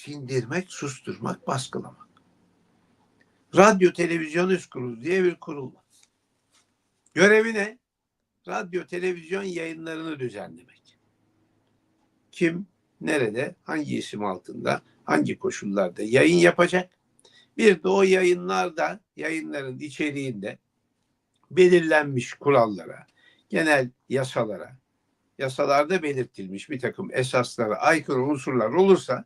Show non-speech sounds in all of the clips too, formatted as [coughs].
sindirmek, susturmak, baskılamak. Radyo Televizyon Üst Kurulu diye bir kurul var. Görevi ne? Radyo, televizyon yayınlarını düzenlemek. Kim, nerede, hangi isim altında, hangi koşullarda yayın yapacak? Bir de o yayınlarda, yayınların içeriğinde belirlenmiş kurallara, genel yasalara, yasalarda belirtilmiş bir takım esaslara aykırı unsurlar olursa,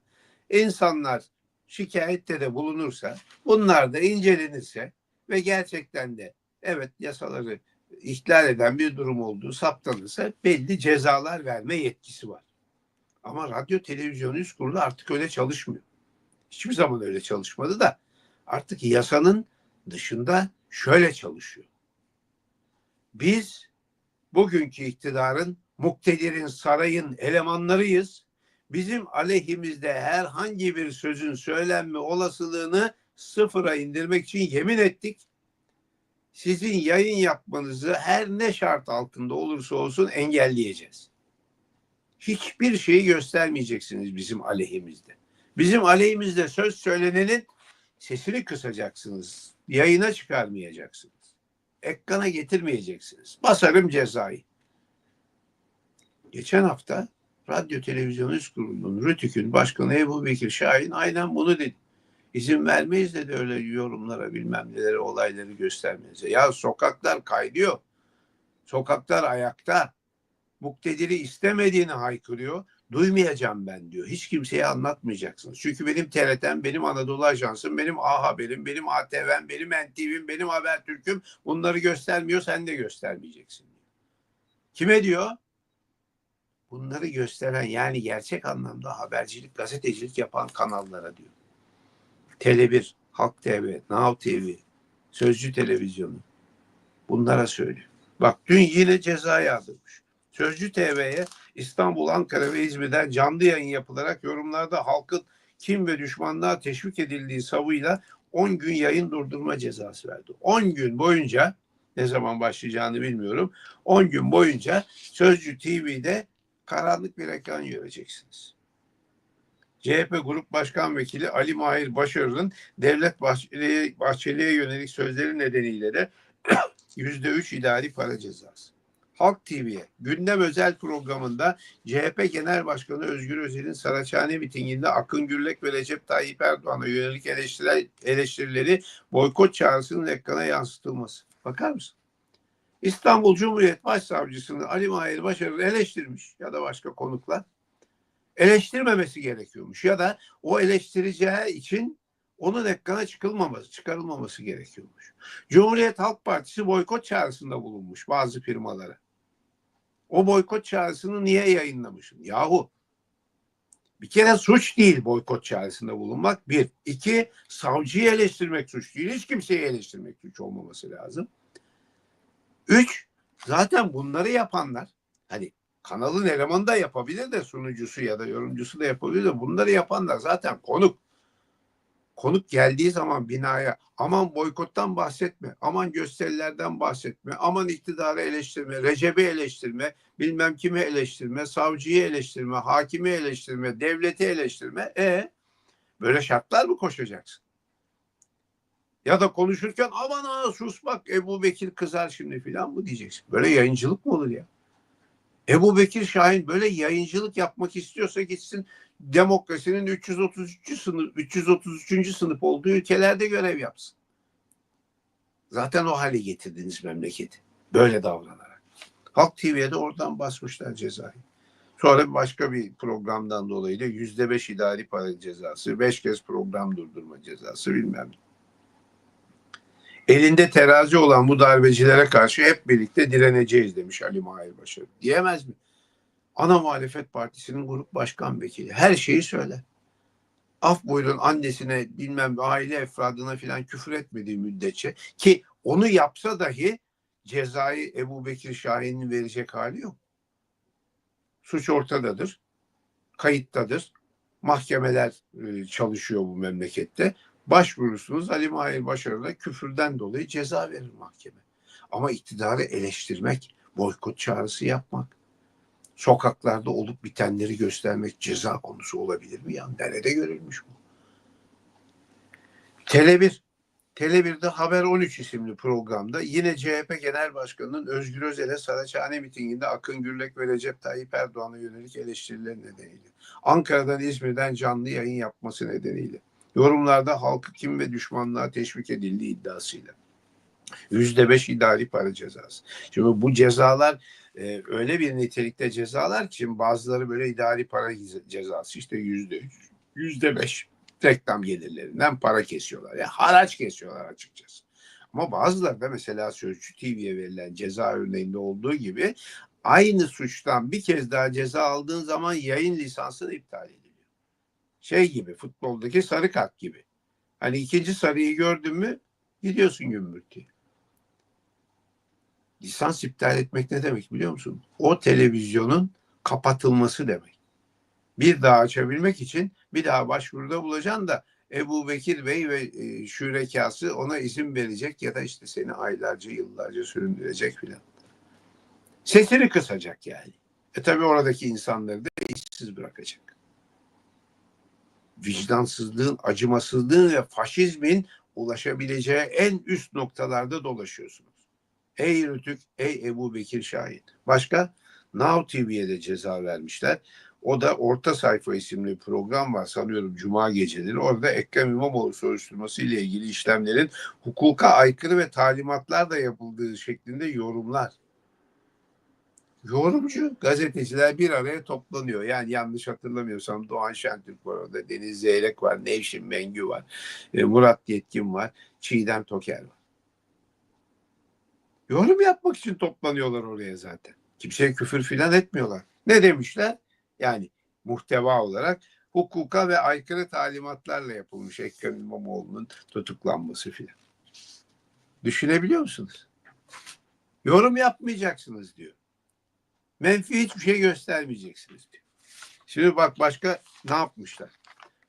insanlar şikayette de bulunursa, bunlar da incelenirse ve gerçekten de evet yasaları ihlal eden bir durum olduğu saptanırsa belli cezalar verme yetkisi var. Ama radyo televizyon üst kurulu artık öyle çalışmıyor. Hiçbir zaman öyle çalışmadı da artık yasanın dışında şöyle çalışıyor. Biz bugünkü iktidarın, muktedirin, sarayın elemanlarıyız. Bizim aleyhimizde herhangi bir sözün söylenme olasılığını sıfıra indirmek için yemin ettik. Sizin yayın yapmanızı her ne şart altında olursa olsun engelleyeceğiz. Hiçbir şeyi göstermeyeceksiniz bizim aleyhimizde. Bizim aleyhimizde söz söylenenin sesini kısacaksınız. Yayına çıkarmayacaksınız. Ekrana getirmeyeceksiniz. Basarım cezayı. Geçen hafta Radyo Televizyon Üst Kurulu'nun Rütük'ün başkanı Ebu Bekir Şahin aynen bunu dedi. İzin vermeyiz dedi öyle yorumlara bilmem neleri olayları göstermenize. Ya sokaklar kaynıyor. Sokaklar ayakta. Muktediri istemediğini haykırıyor. Duymayacağım ben diyor. Hiç kimseye anlatmayacaksınız. Çünkü benim TRT'm, benim Anadolu Ajansım, benim A Haber'im, benim ATV'm, benim NTV'm, benim Habertürk'üm bunları göstermiyor sen de göstermeyeceksin. Kime diyor? Bunları gösteren yani gerçek anlamda habercilik, gazetecilik yapan kanallara diyor. Tele1, Halk TV, Now TV, Sözcü Televizyonu. Bunlara söylüyor. Bak dün yine ceza yağdırmış. Sözcü TV'ye İstanbul, Ankara ve İzmir'den canlı yayın yapılarak yorumlarda halkın kim ve düşmanlığa teşvik edildiği savıyla 10 gün yayın durdurma cezası verdi. 10 gün boyunca ne zaman başlayacağını bilmiyorum. 10 gün boyunca Sözcü TV'de karanlık bir ekran göreceksiniz. CHP Grup Başkan Vekili Ali Mahir Başarır'ın Devlet Bahçeli'ye, Bahçeli'ye yönelik sözleri nedeniyle de [clears throat] yüzde üç idari para cezası. Halk TV'ye gündem özel programında CHP Genel Başkanı Özgür Özel'in Saraçhane mitinginde Akın Gürlek ve Recep Tayyip Erdoğan'a yönelik eleştiriler, eleştirileri boykot çağrısının ekrana yansıtılması. Bakar mısın? İstanbul Cumhuriyet Başsavcısını Ali Mahir Başarır eleştirmiş ya da başka konuklar eleştirmemesi gerekiyormuş ya da o eleştireceği için onun ekrana çıkılmaması, çıkarılmaması gerekiyormuş. Cumhuriyet Halk Partisi boykot çağrısında bulunmuş bazı firmalara. O boykot çağrısını niye yayınlamışsın? Yahu bir kere suç değil boykot çağrısında bulunmak. Bir. iki savcıyı eleştirmek suç değil. Hiç kimseyi eleştirmek suç olmaması lazım. Üç, zaten bunları yapanlar hani kanalın elemanı da yapabilir de sunucusu ya da yorumcusu da yapabilir de bunları yapanlar zaten konuk. Konuk geldiği zaman binaya aman boykottan bahsetme, aman gösterilerden bahsetme, aman iktidarı eleştirme, Recep'i eleştirme, bilmem kimi eleştirme, savcıyı eleştirme, hakimi eleştirme, devleti eleştirme. E böyle şartlar mı koşacaksın? Ya da konuşurken aman ha sus bak Ebu Bekir kızar şimdi filan mı diyeceksin? Böyle yayıncılık mı olur ya? Ebu Bekir Şahin böyle yayıncılık yapmak istiyorsa gitsin demokrasinin 333. sınıf 333. sınıf olduğu ülkelerde görev yapsın. Zaten o hale getirdiniz memleketi. Böyle davranarak. Halk TV'ye de oradan basmışlar cezayı. Sonra başka bir programdan dolayı da yüzde beş idari para cezası, beş kez program durdurma cezası bilmem ne. Elinde terazi olan bu darbecilere karşı hep birlikte direneceğiz demiş Ali Mahir Başarı. Diyemez mi? Ana Muhalefet Partisi'nin grup başkan vekili. Her şeyi söyler. Af buyurun annesine bilmem aile efradına filan küfür etmediği müddetçe ki onu yapsa dahi cezayı Ebu Bekir Şahin'in verecek hali yok. Suç ortadadır. Kayıttadır. Mahkemeler e, çalışıyor bu memlekette. Başvurursunuz Ali Mahir Başarı'na küfürden dolayı ceza verir mahkeme. Ama iktidarı eleştirmek, boykot çağrısı yapmak, Sokaklarda olup bitenleri göstermek ceza konusu olabilir mi? Ya nerede görülmüş bu? Tele1 Tele1'de Haber 13 isimli programda yine CHP Genel Başkanı'nın Özgür Özel'e Saraçhane mitinginde Akın Gürlek ve Recep Tayyip Erdoğan'a yönelik eleştiriler nedeniyle Ankara'dan İzmir'den canlı yayın yapması nedeniyle yorumlarda halkı kim ve düşmanlığa teşvik edildiği iddiasıyla yüzde beş idari para cezası. Şimdi bu cezalar e, öyle bir nitelikte cezalar ki bazıları böyle idari para cezası işte yüzde yüzde beş reklam gelirlerinden para kesiyorlar. Yani haraç kesiyorlar açıkçası. Ama bazıları da mesela Sözcü TV'ye verilen ceza örneğinde olduğu gibi aynı suçtan bir kez daha ceza aldığın zaman yayın lisansını iptal ediliyor. Şey gibi futboldaki sarı kart gibi. Hani ikinci sarıyı gördün mü gidiyorsun gümbürtüye. Lisans iptal etmek ne demek biliyor musun? O televizyonun kapatılması demek. Bir daha açabilmek için bir daha başvuruda bulacaksın da Ebu Bekir Bey ve e, şürekası ona izin verecek ya da işte seni aylarca yıllarca süründürecek filan. Sesini kısacak yani. E tabi oradaki insanları da işsiz bırakacak. Vicdansızlığın, acımasızlığın ve faşizmin ulaşabileceği en üst noktalarda dolaşıyorsunuz. Ey Rütük, ey Ebu Bekir Şahin. Başka? Now TV'ye de ceza vermişler. O da Orta Sayfa isimli program var sanıyorum Cuma geceleri. Orada Ekrem İmamoğlu soruşturması ile ilgili işlemlerin hukuka aykırı ve talimatlar da yapıldığı şeklinde yorumlar. Yorumcu gazeteciler bir araya toplanıyor. Yani yanlış hatırlamıyorsam Doğan Şentürk var orada, Deniz Zeyrek var, Nevşin Mengü var, e, Murat Yetkin var, Çiğdem Toker var. Yorum yapmak için toplanıyorlar oraya zaten. Kimseye küfür filan etmiyorlar. Ne demişler? Yani muhteva olarak hukuka ve aykırı talimatlarla yapılmış Ekrem İmamoğlu'nun tutuklanması filan. Düşünebiliyor musunuz? Yorum yapmayacaksınız diyor. Menfi hiçbir şey göstermeyeceksiniz diyor. Şimdi bak başka ne yapmışlar?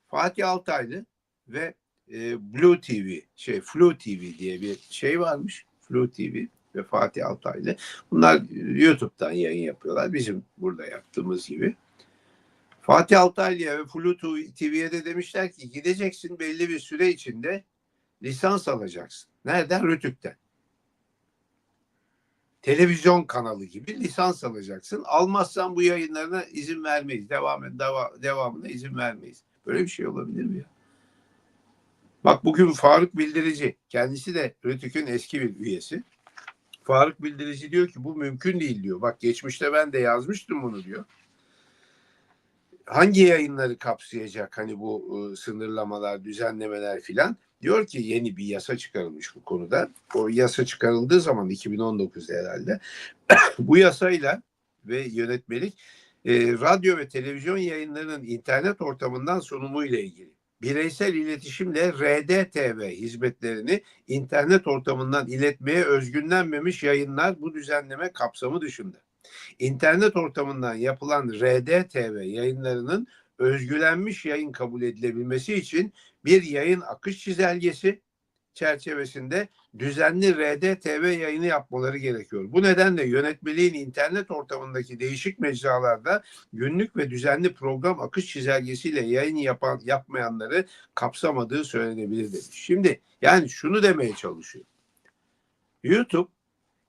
Fatih Altaylı ve e, Blue TV, şey Flu TV diye bir şey varmış. Flu TV ve Fatih Altaylı. Bunlar YouTube'dan yayın yapıyorlar. Bizim burada yaptığımız gibi. Fatih Altaylı'ya ve Flu TV'ye de demişler ki gideceksin belli bir süre içinde lisans alacaksın. Nereden? Rütük'ten. Televizyon kanalı gibi lisans alacaksın. Almazsan bu yayınlarına izin vermeyiz. Devam, deva, devamına izin vermeyiz. Böyle bir şey olabilir mi ya? Bak bugün Faruk Bildirici, kendisi de Rütük'ün eski bir üyesi. Faruk Bildirici diyor ki bu mümkün değil diyor. Bak geçmişte ben de yazmıştım bunu diyor hangi yayınları kapsayacak hani bu ıı, sınırlamalar, düzenlemeler filan? Diyor ki yeni bir yasa çıkarılmış bu konuda. O yasa çıkarıldığı zaman 2019'da herhalde [coughs] bu yasayla ve yönetmelik e, radyo ve televizyon yayınlarının internet ortamından sunumu ile ilgili bireysel iletişimle RDTV hizmetlerini internet ortamından iletmeye özgünlenmemiş yayınlar bu düzenleme kapsamı dışında. İnternet ortamından yapılan RDTV yayınlarının özgülenmiş yayın kabul edilebilmesi için bir yayın akış çizelgesi çerçevesinde düzenli RDTV yayını yapmaları gerekiyor. Bu nedenle yönetmeliğin internet ortamındaki değişik mecralarda günlük ve düzenli program akış çizelgesiyle yayın yapan yapmayanları kapsamadığı söylenebilir demiş. Şimdi yani şunu demeye çalışıyor. YouTube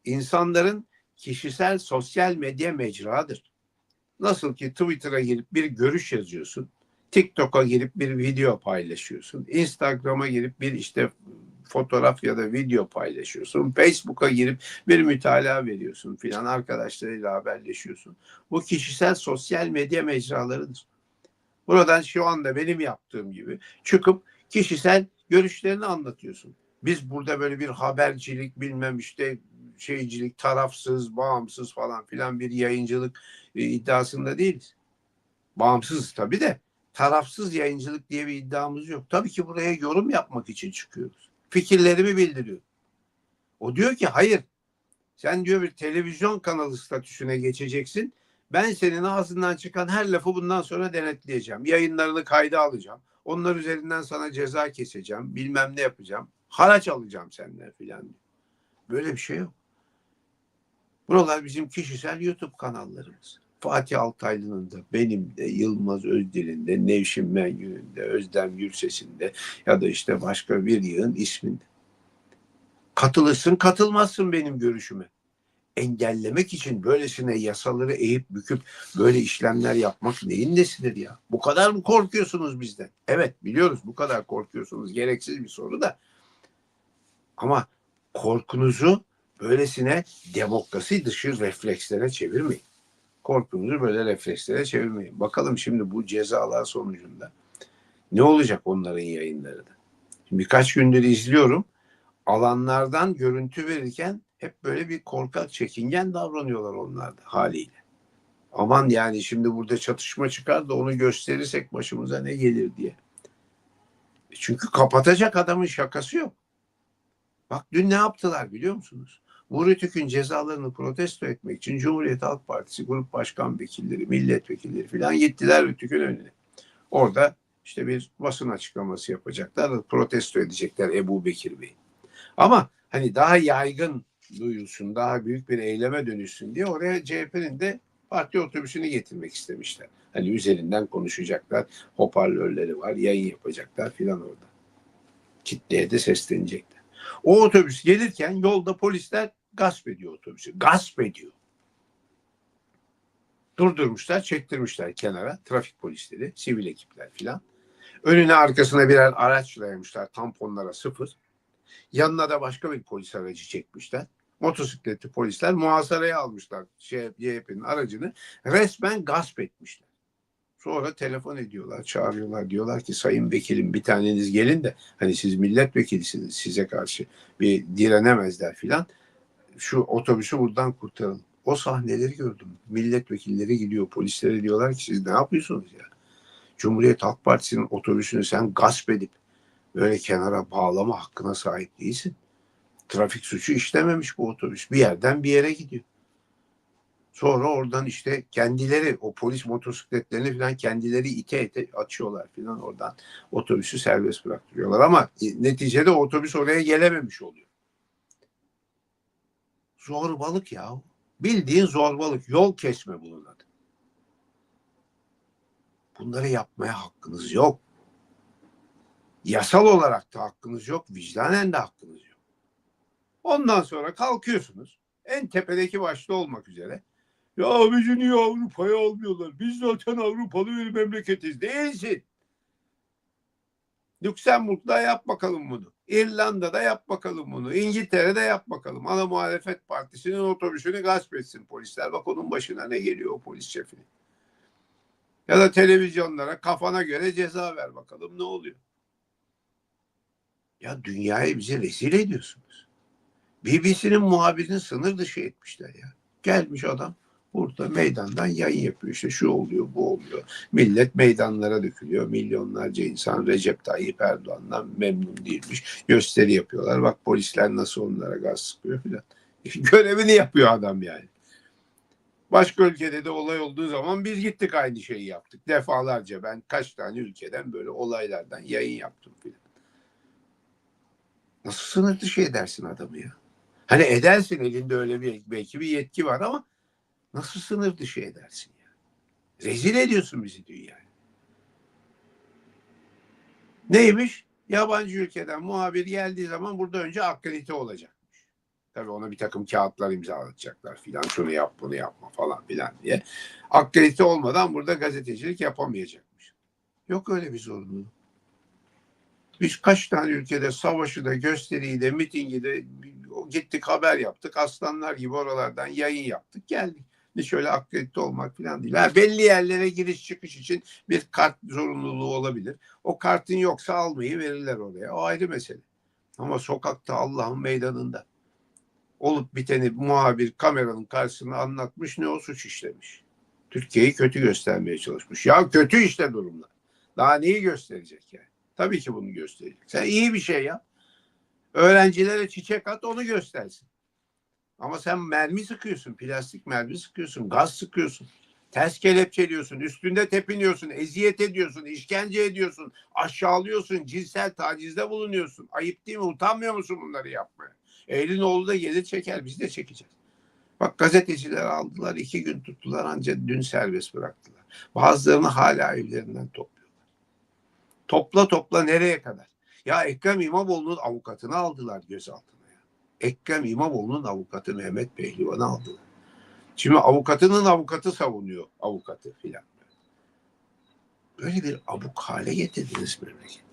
insanların kişisel sosyal medya mecradır. Nasıl ki Twitter'a girip bir görüş yazıyorsun, TikTok'a girip bir video paylaşıyorsun, Instagram'a girip bir işte fotoğraf ya da video paylaşıyorsun, Facebook'a girip bir mütalaa veriyorsun filan arkadaşlarıyla haberleşiyorsun. Bu kişisel sosyal medya mecralarıdır. Buradan şu anda benim yaptığım gibi çıkıp kişisel görüşlerini anlatıyorsun. Biz burada böyle bir habercilik bilmem işte şeycilik, tarafsız, bağımsız falan filan bir yayıncılık e, iddiasında değiliz. Bağımsız tabii de tarafsız yayıncılık diye bir iddiamız yok. Tabii ki buraya yorum yapmak için çıkıyoruz. Fikirlerimi bildiriyor. O diyor ki hayır. Sen diyor bir televizyon kanalı statüsüne geçeceksin. Ben senin ağzından çıkan her lafı bundan sonra denetleyeceğim. Yayınlarını kayda alacağım. Onlar üzerinden sana ceza keseceğim. Bilmem ne yapacağım. Haraç alacağım senden filan. Böyle bir şey yok. Buralar bizim kişisel YouTube kanallarımız. Fatih Altaylı'nın da benim de Yılmaz Özdil'in de Nevşin Mengü'nün de Özlem Gürses'in de ya da işte başka bir yığın isminde. Katılırsın katılmazsın benim görüşüme. Engellemek için böylesine yasaları eğip büküp böyle işlemler yapmak neyin nesidir ya? Bu kadar mı korkuyorsunuz bizden? Evet biliyoruz bu kadar korkuyorsunuz. Gereksiz bir soru da. Ama korkunuzu böylesine demokrasi dışı reflekslere çevirmeyin. Korkunuzu böyle reflekslere çevirmeyin. Bakalım şimdi bu cezalar sonucunda ne olacak onların yayınları da. Şimdi birkaç gündür izliyorum. Alanlardan görüntü verirken hep böyle bir korkak çekingen davranıyorlar onlar da haliyle. Aman yani şimdi burada çatışma çıkar da onu gösterirsek başımıza ne gelir diye. E Çünkü kapatacak adamın şakası yok. Bak dün ne yaptılar biliyor musunuz? Bu Rütük'ün cezalarını protesto etmek için Cumhuriyet Halk Partisi grup başkan vekilleri, milletvekilleri falan gittiler Rütük'ün önüne. Orada işte bir basın açıklaması yapacaklar, protesto edecekler Ebu Bekir Bey. Ama hani daha yaygın duyulsun, daha büyük bir eyleme dönüşsün diye oraya CHP'nin de parti otobüsünü getirmek istemişler. Hani üzerinden konuşacaklar, hoparlörleri var, yayın yapacaklar filan orada. Kitleye de seslenecekler. O otobüs gelirken yolda polisler gasp ediyor otobüsü. Gasp ediyor. Durdurmuşlar, çektirmişler kenara trafik polisleri, sivil ekipler filan. Önüne arkasına birer araç dayamışlar tamponlara sıfır. Yanına da başka bir polis aracı çekmişler. Motosikletli polisler muhasaraya almışlar şey, CHP'nin aracını. Resmen gasp etmişler. Sonra telefon ediyorlar, çağırıyorlar. Diyorlar ki sayın vekilim bir taneniz gelin de hani siz milletvekilisiniz size karşı bir direnemezler filan. Şu otobüsü buradan kurtaralım. O sahneleri gördüm. Milletvekilleri gidiyor, polislere diyorlar ki siz ne yapıyorsunuz ya? Cumhuriyet Halk Partisi'nin otobüsünü sen gasp edip böyle kenara bağlama hakkına sahip değilsin. Trafik suçu işlememiş bu otobüs. Bir yerden bir yere gidiyor. Sonra oradan işte kendileri o polis motosikletlerini falan kendileri ite ite açıyorlar falan oradan otobüsü serbest bıraktırıyorlar ama neticede otobüs oraya gelememiş oluyor. Zorbalık ya. Bildiğin zorbalık. Yol kesme bunun adı. Bunları yapmaya hakkınız yok. Yasal olarak da hakkınız yok. Vicdanen de hakkınız yok. Ondan sonra kalkıyorsunuz. En tepedeki başta olmak üzere. Ya bizi niye Avrupa'ya almıyorlar? Biz zaten Avrupalı bir memleketiz. Değilsin. Lüksemburg'da yap bakalım bunu. İrlanda'da yap bakalım bunu. İngiltere'de yap bakalım. Ana muhalefet partisinin otobüsünü gasp etsin polisler. Bak onun başına ne geliyor o polis şefinin. Ya da televizyonlara kafana göre ceza ver bakalım ne oluyor. Ya dünyayı bize rezil ediyorsunuz. BBC'nin muhabirini sınır dışı etmişler ya. Gelmiş adam burada meydandan yayın yapıyor. İşte şu oluyor, bu oluyor. Millet meydanlara dökülüyor. Milyonlarca insan Recep Tayyip Erdoğan'dan memnun değilmiş. Gösteri yapıyorlar. Bak polisler nasıl onlara gaz sıkıyor filan. [laughs] Görevini yapıyor adam yani. Başka ülkede de olay olduğu zaman biz gittik aynı şeyi yaptık. Defalarca ben kaç tane ülkeden böyle olaylardan yayın yaptım filan. Nasıl sınır dışı edersin adamı ya? Hani edersin elinde öyle bir belki bir yetki var ama nasıl sınır dışı edersin ya? Rezil ediyorsun bizi dünyaya. Neymiş? Yabancı ülkeden muhabir geldiği zaman burada önce akredite olacakmış. Tabii ona bir takım kağıtlar imzalatacaklar filan. Şunu yap bunu yapma falan filan diye. Akredite olmadan burada gazetecilik yapamayacakmış. Yok öyle bir zorunluluğu. Biz kaç tane ülkede savaşı da gösteriyi de mitingi de gittik haber yaptık. Aslanlar gibi oralardan yayın yaptık geldik. Şöyle akredite olmak falan değil. Ha, belli yerlere giriş çıkış için bir kart zorunluluğu olabilir. O kartın yoksa almayı verirler oraya. O ayrı mesele. Ama sokakta Allah'ın meydanında olup biteni muhabir kameranın karşısına anlatmış ne o suç işlemiş. Türkiye'yi kötü göstermeye çalışmış. Ya kötü işte durumlar. Daha neyi gösterecek yani? Tabii ki bunu gösterecek. Sen iyi bir şey yap. Öğrencilere çiçek at onu göstersin. Ama sen mermi sıkıyorsun, plastik mermi sıkıyorsun, gaz sıkıyorsun. Ters kelepçeliyorsun, üstünde tepiniyorsun, eziyet ediyorsun, işkence ediyorsun, aşağılıyorsun, cinsel tacizde bulunuyorsun. Ayıp değil mi? Utanmıyor musun bunları yapmaya? Eylül oğlu da gelir çeker, biz de çekeceğiz. Bak gazeteciler aldılar, iki gün tuttular ancak dün serbest bıraktılar. Bazılarını hala evlerinden topluyorlar. Topla topla nereye kadar? Ya Ekrem İmamoğlu'nun avukatını aldılar gözaltına. Ekrem İmamoğlu'nun avukatı Mehmet Pehlivan'ı aldılar. Şimdi avukatının avukatı savunuyor avukatı filan. Böyle bir abuk hale getirdiniz memleketi.